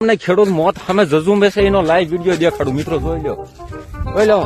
તમને ખેડૂત મોત સામે જઝુંબે છે, એનો લાઈવ વીડિયો દેખાડું. મિત્રો, જોઈ લો. જોઈ લો.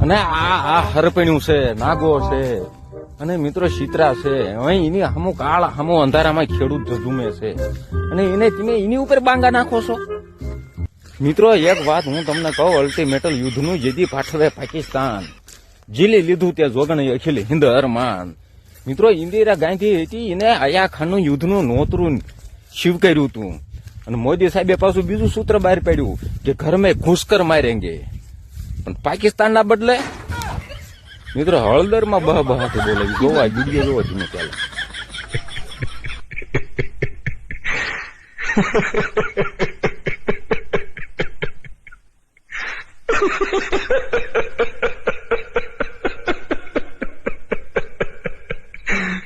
અને આ આ હરપણ્યું છે, નાગો છે, અને મિત્રો, શીતરા છે. એની હમું કાળ, હમું અંધારામાં ખેડૂત જજુમે છે. અને એને તમે એની ઉપર બાંગા નાખો છો. મિત્રો, એક વાત હું તમને કહું અલ્ટિમેટલ યુદ્ધનું જેથી પાઠવે પાકિસ્તાન. જીલી લીધું તે જોગણ અખિલ હિન્દ અરમાન. મિત્રો, ઇન્દિરા ગાંધી હતી એને આયા ખાનનું યુદ્ધનું નોતરું શિવ કર્યું હતું. અને મોદી સાહેબે પાછું બીજું સૂત્ર બહાર પાડ્યું કે ઘરમે ઘૂસકર મારેંગે. પણ પાકિસ્તાનના બદલે, મિત્રો, હળદરમાં બહ બહાથી બોલે જોવા, વીડિયો જોવો તમે પેલા